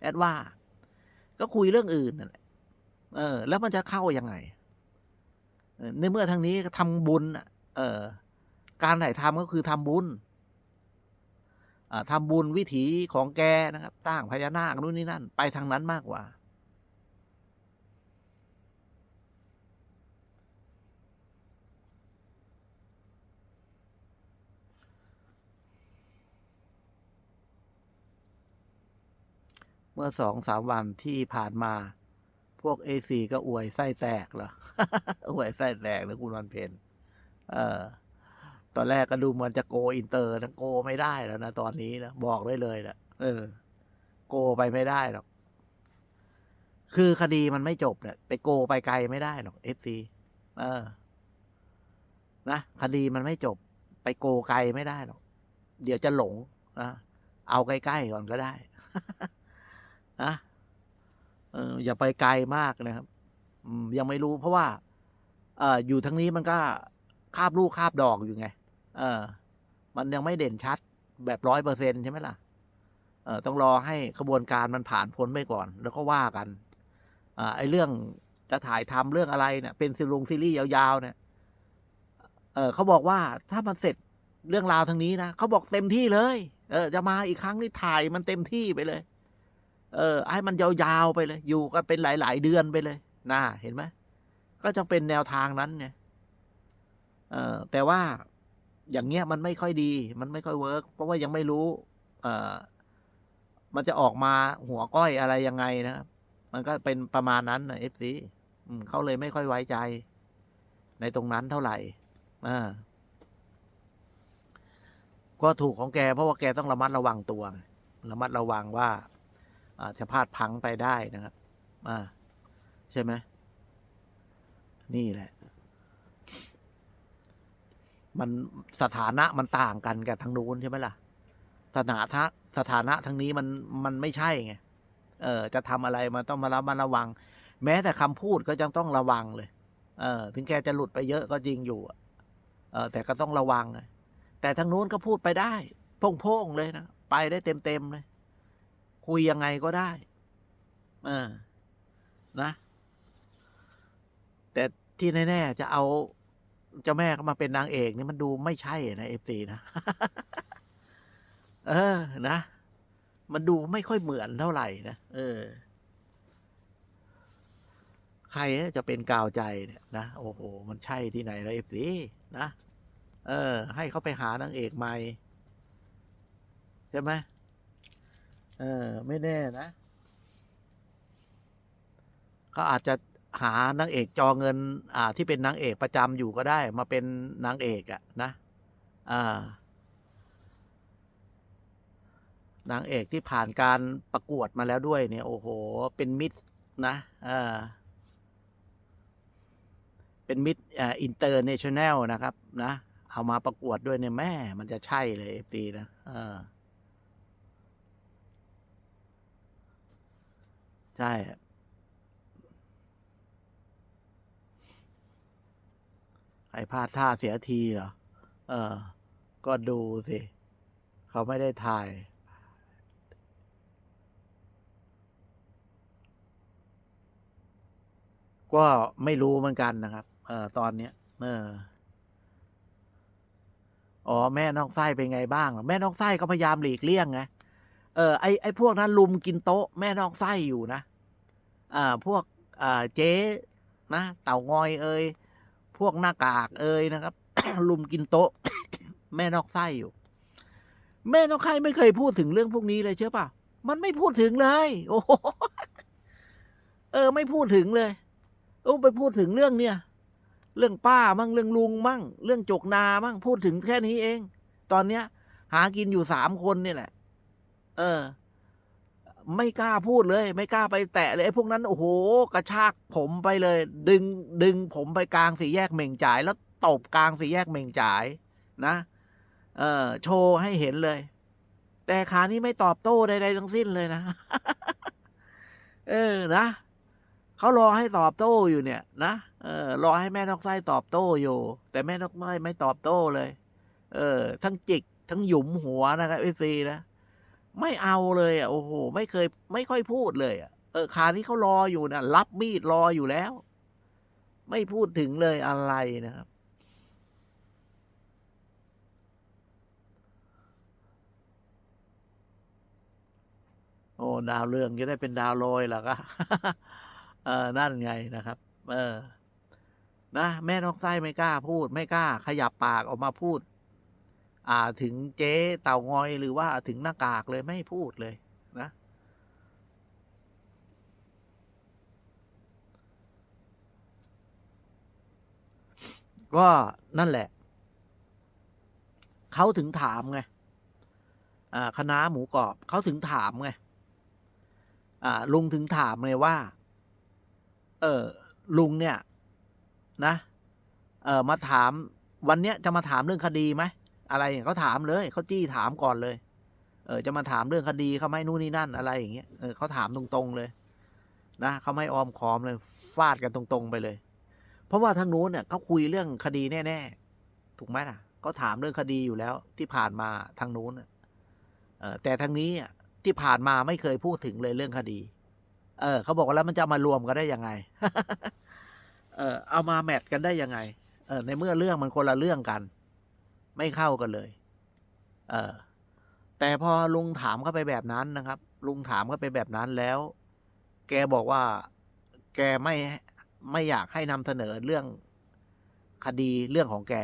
แอดว่า ก็คุยเรื่องอื่นนั่นแหละเออ แล้วมันจะเข้ายังไงในเมื่อทางนี้ทำบุญเออการถ่ายทำก็คือทำบุญอ่าทำบุญวิถีของแกนะครับตั้งพญานาคนู่นนี่นั่น ไปทางนั้นมากกว่า มื่อสองสามวันที่ผ่านมา พวกเอซีก็อวยไส้แตกเหรออวยไส้แตกนะคุณวันเพนเออ ตอนแรกก็ดูเหมือนจะโกอินเตอร์นะโกไม่ได้แล้วนะตอนนี้นะบอกได้เลยนะเออ โกไปไม่ได้หรอก คือคดีมันไม่จบเนี่ยไปโกไปไกลไม่ได้หรอกเอฟซีเออ นะคดีมันไม่จบ ไปโกไกลไม่ได้หรอก เดี๋ยวจะหลงนะเอาใกล้ๆก่อนก็ได้ นะเอออย่าไปไกลมากนะครับยังไม่รู้เพราะว่า เอออยู่ทั้งนี้มันก็คาบลูกคาบดอกอยู่ไง เออ มันยังไม่เด่นชัดแบบร้อยเปอร์เซ็นใช่ไหมล่ะ เออต้องรอให้ขบวนการมันผ่านพ้นไปก่อน แล้วก็ว่ากันอ่าไอเรื่องจะถ่ายทำเรื่องอะไรเนี่ยเป็นซีรีส์ซีรีส์ยาวๆเนี่ย เออเขาบอกว่าถ้ามันเสร็จเรื่องราวทางนี้นะเขาบอกเต็มที่เลย เออ จะมาอีกครั้งนี่ถ่ายมันเต็มที่ไปเลย เออให้มันยาวๆไปเลย อยู่กันเป็นหลาย ๆ เดือนไปเลยนะเห็นไหมก็จะเป็นแนวทางนั้นไงเออแต่ว่าอย่างเงี้ยมันไม่ค่อยดี มันไม่ค่อยเวิร์กเพราะว่ายังไม่รู้ เออมันจะออกมาหัวก้อยอะไรยังไงนะครับมันก็เป็นประมาณนั้นนะเอฟซีเขาเลยไม่ค่อยไว้ใจ ในตรงนั้นเท่าไหร่อ่าก็ถูกของแกเพราะว่าแกต้องระมัดระวังตัว ระมัดระวังว่า อาจจะพลาดพังไปได้นะครับ อ่า ใช่ไหมนี่แหละ มันสถานะมันต่างกันกับทางนู้นใช่ไหมล่ะสถานะสถานะทางนี้มันมันไม่ใช่ไงเออ จะทำอะไรมันต้องมาระมัดระวัง แม้แต่คำพูดก็ยังต้องระวังเลย เออ ถึงแกจะหลุดไปเยอะก็จริงอยู่เออแต่ก็ต้องระวังไงแต่ทางนู้นก็พูดไปได้ โพ่งๆเลยนะ ไปได้เต็มๆเลย คุยยังไงก็ได้เออนะ แต่ที่แน่ๆจะเอาเจ้าแม่เข้ามาเป็นนางเอกนี่มันดูไม่ใช่นะเอฟซีนะ เออ นะ มันดูไม่ค่อยเหมือนเท่าไหร่นะเออ ใครจะเป็นกาวใจเนี่ยนะโอ้โห มันใช่ที่ไหนแล้วเอฟซีนะเออ ให้เขาไปหานางเอกใหม่ใช่ไหม เออ ไม่แน่นะเขาอาจจะหานางเอกจอเงิน อ่า ที่เป็นนางเอกประจำอยู่ก็ได้ มาเป็นนางเอกอะนะอ่านางเอกที่ผ่านการประกวดมาแล้วด้วย เนี่ย โอ้โห เป็นมิตรนะอ่าเป็นมิตรอ่าอินเตอร์เนชั่นแนลนะครับ นะ เอามาประกวดด้วยเนี่ยแม่ มันจะใช่เลยเอฟตีนะอ่า ใช่ ใครพลาดท่าเสียทีเหรอ เออ ก็ดูสิ เขาไม่ได้ถ่าย ก็ไม่รู้เหมือนกันนะครับ เออตอนเนี้ย เอออ๋อแม่น้องไส้เป็นไงบ้าง แม่น้องไส้ก็พยายามหลีกเลี่ยงไงเออไอไอพวกนั้นลุมกินโต๊ะแม่น้องไส้อยู่นะ พวกอ่าเจ๊นะเต่างอยเอ่ยพวกหน้ากากเอ่ยนะครับ ลุมกินโต๊ะ แม่นอกไส้อยู่ แม่นอกไส้ไม่เคยพูดถึงเรื่องพวกนี้เลยเชื่อป่ะมันไม่พูดถึงเลย โอ้โหเออ ไม่พูดถึงเลยโอ้ไปพูดถึงเรื่องเนี่ย เรื่องป้ามั่งเรื่องลุงมั่ง เรื่องจกนามั่งพูดถึงแค่นี้เอง ตอนเนี้ย หากินอยู่สามคนเนี่ยแหละ เออ ไม่กล้าพูดเลย ไม่กล้าไปแตะเลยไอ้พวกนั้นโอ้โหกระชากผมไปเลย ดึงดึงผมไปกลางสี่แยกเหม่งจ่าย แล้วตบกลางสี่แยกเหม่งจ่ายนะ เออโชว์ให้เห็นเลย แต่ขานี้ไม่ตอบโต้ใดๆทั้งสิ้นเลยนะ เออนะเขารอให้ตอบโต้อยู่เนี่ย นะเออรอให้แม่นกไส้ตอบโต้อยู่ แต่แม่นกไส้ไม่ตอบโต้เลย เออ ทั้งจิกทั้งหยุมหัวนะครับเอซีนะ ไม่เอาเลยอะโอ้โห ไม่เคย ไม่ค่อยพูดเลยอะเออคานี้เขารออยู่นะรับมีดรออยู่แล้ว ไม่พูดถึงเลยอะไรนะครับ โอ้ดาวเรืองจะได้เป็นดาวโรยหรอก็เออนั่นไงนะครับ เออ นะ แม่นกไส้ไม่กล้าพูด ไม่กล้า ขยับปากออกมาพูด ถึงเจ๊เต่างอยหรือว่าถึงหน้ากากเลยไม่พูดเลยนะก็นั่นแหละ เขาถึงถามไงอ่าคณะหมูกรอบเขาถึงถามไงอ่าลุงถึงถามเลยว่า เออลุงเนี่ย นะ เออมาถามวันเนี้ยจะมาถามเรื่องคดีไหม อะไรอย่างเขาถามเลยเขาจี้ถามก่อนเลย เออจะมาถามเรื่องคดีเขาไหม่นู่นนี่นั่นอะไรอย่างเงี้ยเออเขาถามตรงๆเลย นะเขาไม่ออมคอมเลยฟาดกันตรงๆไปเลย เพราะว่าทางนู้นเนี่ยเขาคุยเรื่องคดีแน่ๆถูกไหมล่ะเขาถามเรื่องคดีอยู่แล้วที่ผ่านมาทางนู้นน่ะเออแต่ทางนี้ที่ผ่านมาไม่เคยพูดถึงเลยเรื่องคดี เออเขาบอกว่าแล้วมันจะมารวมกันได้ยังไง เออเอามาแมทกันได้ยังไง เออในเมื่อเรื่องมันคนละเรื่องกัน ไม่เข้ากันเลย เออแต่พอลุงถามเข้าไปแบบนั้นนะครับ ลุงถามเข้าไปแบบนั้นแล้ว แกบอกว่า แกไม่ไม่อยากให้นำเสนอเรื่องคดีเรื่องของแก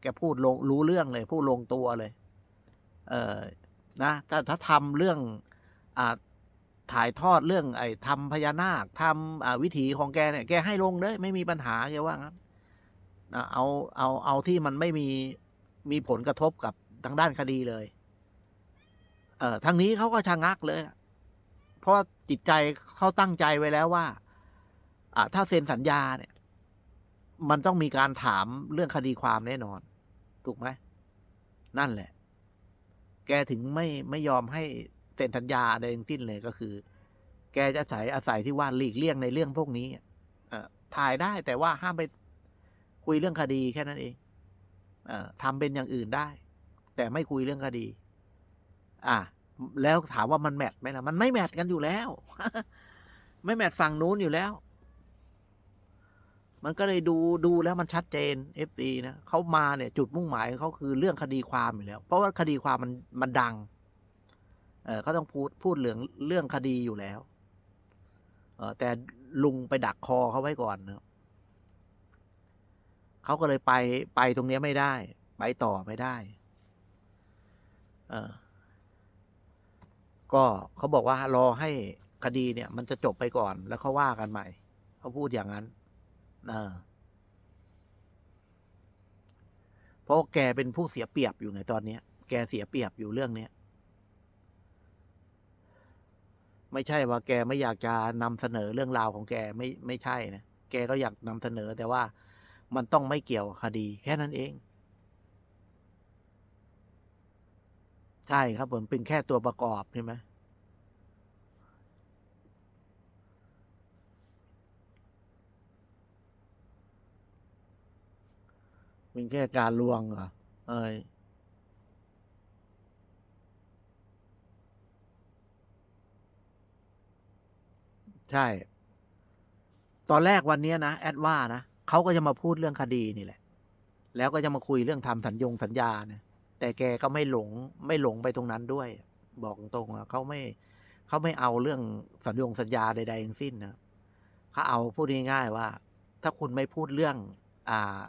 แกพูดลงรู้เรื่องเลย พูดลงตัวเลย เออนะถ้าถ้าทำเรื่องอ่าถ่ายทอดเรื่องไอ้ทำพญานาคทำวิถีของแกเนี่ย แกให้ลงเลย ไม่มีปัญหาแกว่างั้น เอาเอาเอาที่มันไม่มีมีผลกระทบกับทางด้านคดีเลย เออทางนี้เขาก็ชะงักเลย เพราะจิตใจเขาตั้งใจไว้แล้วว่า อ่า ถ้าเซ็นสัญญาเนี่ย มันต้องมีการถามเรื่องคดีความแน่นอน ถูกไหม นั่นแหละ แกถึงไม่ไม่ยอมให้เซ็นสัญญาอะไรทั้งสิ้นเลยก็คือ แกจะอาศัยอาศัยที่ว่าหลีกเลี่ยงในเรื่องพวกนี้เออถ่ายได้แต่ว่าห้ามไป คุยเรื่องคดีแค่นั้นเองเออทำเป็นอย่างอื่นได้ แต่ไม่คุยเรื่องคดี อะแล้วถามว่ามันแมทไหมล่ะ มันไม่แมทกันอยู่แล้ว ไม่แมทฝั่งนู้นอยู่แล้ว มันก็เลยดูดูแล้วมันชัดเจน FC นะเขามาเนี่ย จุดมุ่งหมายของเขาคือเรื่องคดีความอยู่แล้ว เพราะว่าคดีความมันมันดัง เออเขาต้องพูดพูดเรื่องเรื่องคดีอยู่แล้ว เออแต่ลุงไปดักคอเขาไว้ก่อนนะ เขาก็เลยไปไปตรงนี้ไม่ได้ ไปต่อไม่ได้เออก็เขาบอกว่ารอให้คดีเนี่ย มันจะจบไปก่อนแล้วเขาว่ากันใหม่ เขาพูดอย่างนั้นเออเพราะแกเป็นผู้เสียเปรียบอยู่ในตอนเนี้ย แกเสียเปรียบอยู่เรื่องเนี้ยไม่ใช่ว่าแกไม่อยากจะนำเสนอเรื่องราวของแกไม่ไม่ใช่นะแกก็อยากนำเสนอแต่ว่า มันต้องไม่เกี่ยวกับคดีแค่นั้นเอง ใช่ครับผมเป็นแค่ตัวประกอบใช่ไหมเป็นแค่การลวงเหรอเอ้ยใช่ ตอนแรกวันนี้นะ แอดว่านะ เขาก็จะมาพูดเรื่องคดีนี่แหละ แล้วก็จะมาคุยเรื่องทำสัญญงสัญญาเนี่ยแต่แกก็ไม่หลงไม่หลงไปตรงนั้นด้วย บอกตรงๆเขาไม่เขาไม่เอาเรื่องสัญญงสัญญาใดๆทั้งสิ้นนะเขาเอาพูดง่ายๆว่า ถ้าคุณไม่พูดเรื่อง อ่า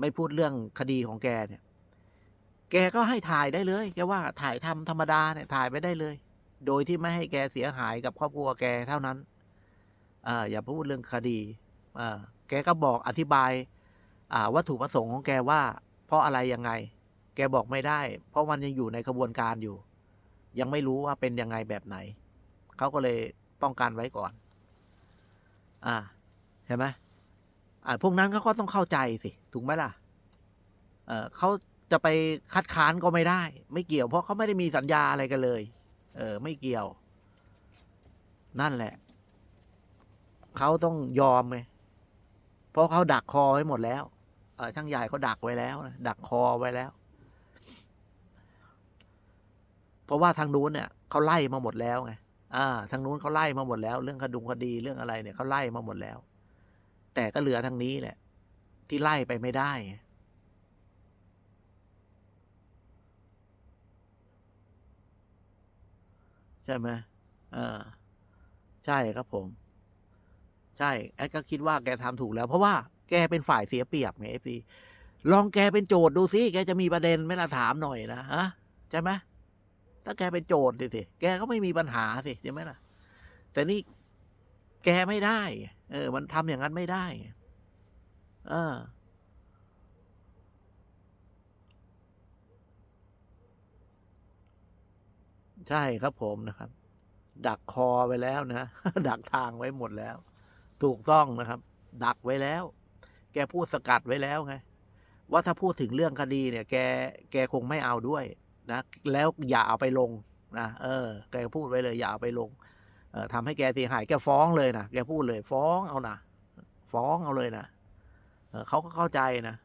ไม่พูดเรื่องคดีของแกเนี่ย แกก็ให้ถ่ายได้เลยแกว่าถ่ายทำธรรมดาเนี่ยถ่ายไปได้เลย โดยที่ไม่ให้แกเสียหายกับครอบครัวแกเท่านั้น อ่าอย่าพูดเรื่องคดี อ่า แกก็บอกอธิบายาวัตถุประสงค์ของแกว่า เพราะอะไรยังไง แกบอกไม่ได้ เพราะมันยังอยู่ในกระบวนการอยู่ ยังไม่รู้ว่าเป็นยังไงแบบไหน เขาก็เลยป้องกันไว้ก่อน อ่าเห็นไหมอ่าพวกนั้นเขาก็ต้องเข้าใจสิถูกไหมล่ะ เออเขาจะไปคัดค้านก็ไม่ได้ ไม่เกี่ยว เพราะเขาไม่ได้มีสัญญาอะไรกันเลย เออ ไม่เกี่ยว นั่นแหละ เขาต้องยอมไง เพราะเขาดักคอไว้หมดแล้วช่างใหญ่เขาดักไว้แล้วดักคอไว้แล้ว เพราะว่าทางนู้นเนี่ยเขาไล่มาหมดแล้วไงอ่า ทางนู้นเขาไล่มาหมดแล้ว เรื่องคดุงคดีเรื่องอะไรเนี่ยเขาไล่มาหมดแล้ว แต่ก็เหลือทางนี้แหละ ที่ไล่ไปไม่ได้ ใช่ไหมเออใช่ครับผม ใช่แอดก็คิดว่าแกทำถูกแล้ว เพราะว่าแกเป็นฝ่ายเสียเปรียบไงเอฟซีลองแกเป็นโจทย์ดูสิแกจะมีประเด็นไหม่ละถามหน่อยนะฮะใช่ไหมถ้าแกเป็นโจทย์สิสิแกก็ไม่มีปัญหาสิใช่ไหมล่ะ แต่นี่แกไม่ได้ เออ มันทำอย่างนั้นไม่ได้ เออใช่ครับผมนะครับ ดักคอไว้แล้วนะ ดักทางไว้หมดแล้ว ถูกต้องนะครับ ดักไว้แล้ว แกพูดสกัดไว้แล้วไงว่าถ้าพูดถึงเรื่องคดีเนี่ย แกแกคงไม่เอาด้วยนะ แล้วอย่าเอาไปลงนะเออ แกพูดไว้เลย อย่าเอาไปลง เออทำให้แกเสียหายแกฟ้องเลยนะแกพูดเลย ฟ้องเอานะฟ้องเอาเลยนะเออเขาก็เข้าใจนะ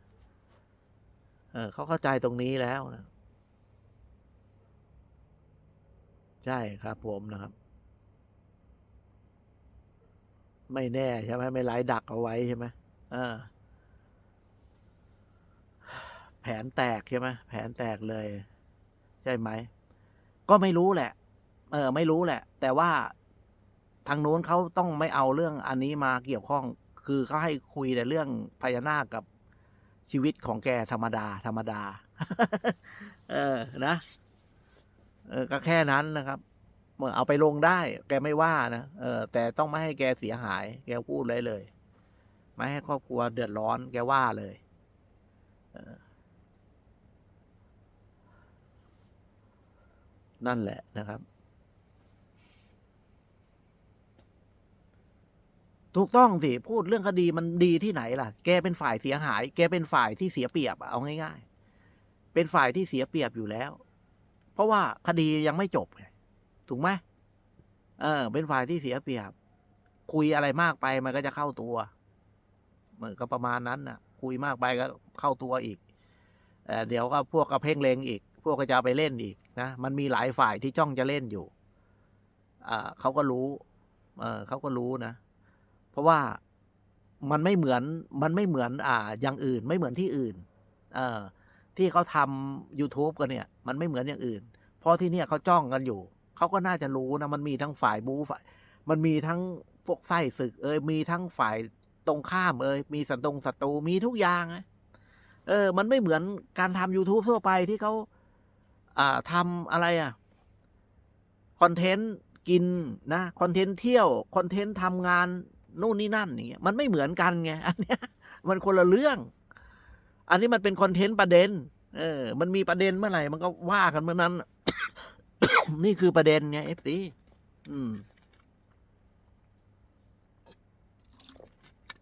เออเขาเข้าใจตรงนี้แล้วนะใช่ครับผมนะครับ ไม่แน่ใช่ไหมไม่ไล่ดักเอาไว้ใช่ไหมเออแผนแตกใช่ไหมแผนแตกเลย ใช่ไหม ก็ไม่รู้แหละ เออ ไม่รู้แหละ แต่ว่าทางนู้นเขาต้องไม่เอาเรื่องอันนี้มาเกี่ยวข้อง คือเขาให้คุยแต่เรื่องพญานาคกับชีวิตของแกธรรมดา ธรรมดา เออ นะ เออ ก็แค่นั้นนะครับ เมื่อเอาไปลงได้ แกไม่ว่านะเออ แต่ต้องไม่ให้แกเสียหาย แกพูดเลยเลย ไม่ให้ครอบครัวเดือดร้อน แกว่าเลยเออนั่นแหละนะครับ ถูกต้องสิ พูดเรื่องคดีมันดีที่ไหนล่ะ แกเป็นฝ่ายเสียหาย แกเป็นฝ่ายที่เสียเปรียบเอาง่ายๆ เป็นฝ่ายที่เสียเปรียบอยู่แล้ว เพราะว่าคดียังไม่จบไง ถูกไหมเออ เป็นฝ่ายที่เสียเปรียบ คุยอะไรมากไปมันก็จะเข้าตัวเหมือนก็ประมาณนั้นน่ะ คุยมากไปก็เข้าตัวอีกเออเดี๋ยวก็พวกก็เพ่งเลงอีก พวกก็จะไปเล่นอีกนะมันมีหลายฝ่ายที่จ้องจะเล่นอยู่อ่าเขาก็รู้เออเขาก็รู้นะ เพราะว่ามันไม่เหมือนมันไม่เหมือนอ่า อย่างอื่นไม่เหมือนที่อื่น เออที่เขาทำ YouTube กันเนี่ย มันไม่เหมือนอย่างอื่น เพราะที่เนี่ยเขาจ้องกันอยู่ เขาก็น่าจะรู้นะมันมีทั้งฝ่ายบูฝ่ายมันมีทั้งพวกไส้ศึก เอยมีทั้งฝ่ายตรงข้ามเอยมีศัตรงศัตรูมีทุกอย่างไงเออ มันไม่เหมือนการทำ YouTube ทั่วไปที่เขาอ่าทำอะไรอะคอนเทนต์กินนะคอนเทนต์เที่ยวคอนเทนต์ทำงานนู่นนี่นั่นอย่างเงี้ยมันไม่เหมือนกันไงอันเนี้ย มันคนละเรื่อง อันนี้มันเป็นคอนเทนต์ประเด็น เออ มันมีประเด็นเมื่อไหร่มันก็ว่ากันเมื่อนั้น นี่คือประเด็นไงเอฟซีอืม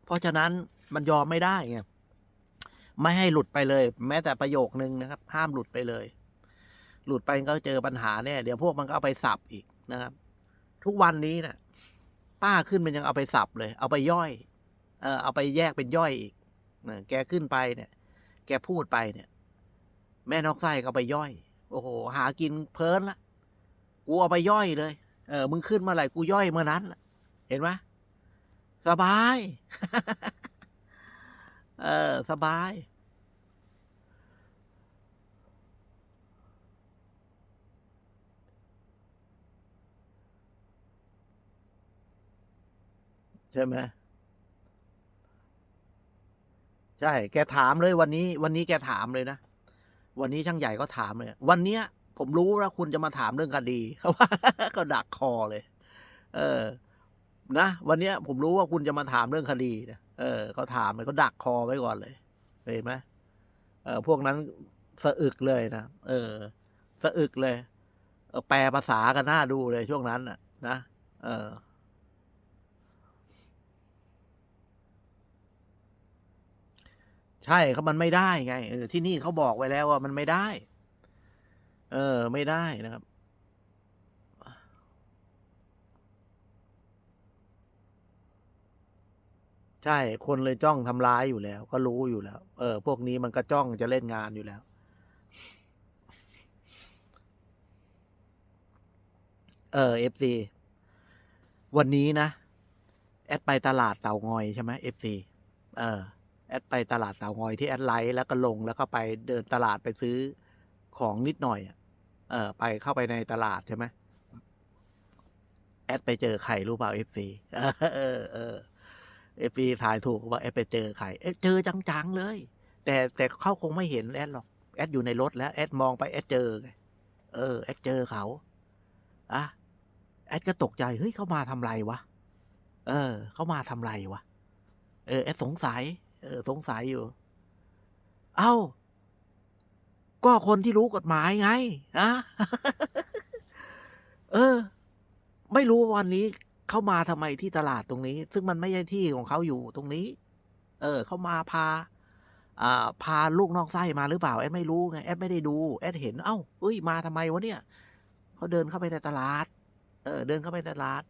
เพราะฉะนั้นมันยอมไม่ได้ไงไม่ให้หลุดไปเลย แม้แต่ประโยคนึงนะครับ ห้ามหลุดไปเลย หลุดไปก็เจอปัญหาแน่เดี๋ยวพวกมันก็เอาไปสับอีกนะครับ ทุกวันนี้นะ่ะ ป้าขึ้นมันยังเอาไปสับเลย เอาไปย่อย เออเอาไปแยกเป็นย่อยอีกเออแกขึ้นไปเนี่ย แกพูดไปเนี่ย แม่นอกไส้ก็ไปย่อย โอ้โห หากินเพลินละ กูเอาไปย่อยเลย เออ มึงขึ้นมื่อไหร่กูย่อยเมื่อนั้น เห็นไหมสบาย เออ สบาย ใช่ไหมใช่ แกถามเลยวันนี้ วันนี้แกถามเลยนะ วันนี้ช่างใหญ่ก็ถามเลย วันเนี้ย ผมรู้แล้วคุณจะมาถามเรื่องคดีเขาว่าก็ดักคอเลย เออ นะวันเนี้ย ผมรู้ว่าคุณจะมาถามเรื่องคดีนะเออเขาถามเลยเขาดักคอไว้ก่อนเลยเห็นไหมเออพวกนั้นสะอึกเลยนะเออ สะอึกเลยเออแปลภาษากันหน้าดูเลยช่วงนั้นน่ะ นะเออใช่ครับมันไม่ได้ไงเออที่นี่เขาบอกไว้แล้วว่ามันไม่ได้ เออ ไม่ได้นะครับ ใช่ คนเลยจ้องทำร้ายอยู่แล้ว ก็รู้อยู่แล้ว เออ พวกนี้มันก็จ้องจะเล่นงานอยู่แล้ว เออเอฟซีวันนี้นะ แอดไปตลาดเตางอยใช่ไหมเอฟซีเออ แอดไปตลาดเตางอยที่แอดไลท์แล้วก็ลงแล้วก็ไปเดินตลาดไปซื้อของนิดหน่อยอะ เออไปเข้าไปในตลาดใช่ไหมแอดไปเจอใครรู้เปล่าเอฟซีเออเออเอฟซีถ่ายถูกว่าแอดไปเจอใครเอ๊ะเจอจังๆเลย แต่แต่เขาคงไม่เห็นแอดหรอกแอดอยู่ในรถแล้วแอดมองไปแอดเจอไงเออแอดเจอเขาอะแอดก็ตกใจเฮ้ยเขามาทำไรวะเออเขามาทำไรวะเออแอดสงสัย เออ สงสัยอยู่ เอ้า ก็คนที่รู้กฎหมายไงอะเออ ไม่รู้วันนี้เขามาทำไมที่ตลาดตรงนี้ ซึ่งมันไม่ใช่ที่ของเขาอยู่ตรงนี้ เออเขามาพาอ่าพาลูกนอกไส้มาหรือเปล่าแอดไม่รู้ไงแอดไม่ได้ดูแอดเห็น เอ้าเอ้ยมาทำไมวะเนี่ยเขาเดินเข้าไปในตลาด เออ เดินเข้าไปในตลาด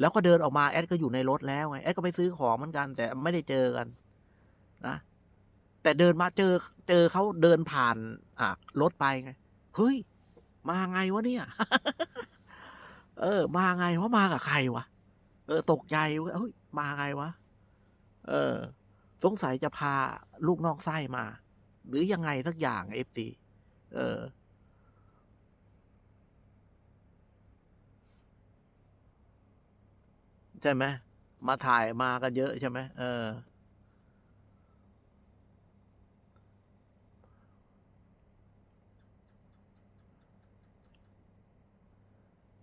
แล้วก็เดินออกมาแอดก็อยู่ในรถแล้วไงแอดก็ไปซื้อของเหมือนกัน แต่ไม่ได้เจอกัน นะ แต่เดินมาเจอเจอเขาเดินผ่านอะรถไปไงเฮ้ย มาไงวะเนี่ย เออ มาไงวะมากับใครวะเออ ตกใจเว้ยเฮ้ยมาไงวะเออ สงสัยจะพาลูกน้อกไส้มา หรือยังไงสักอย่างเอฟซีเออใช่ไหมมาถ่ายมากันเยอะใช่ไหมเออ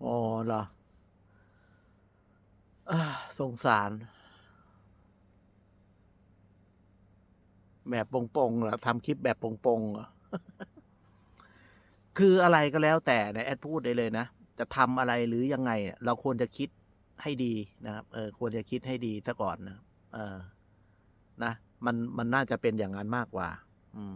อ๋อ เหรอสงสาร แบบโปงๆเหรอทำคลิปแบบโปงๆเหรอคืออะไรก็แล้วแต่นะแอดพูดได้เลยนะ จะทำอะไรหรือยังไงเนี่ยเราควรจะคิดให้ดีนะครับ เออ ควรจะคิดให้ดีซะก่อนนะ เออ นะ มัน มันน่าจะเป็นอย่างนั้นมากกว่า อืม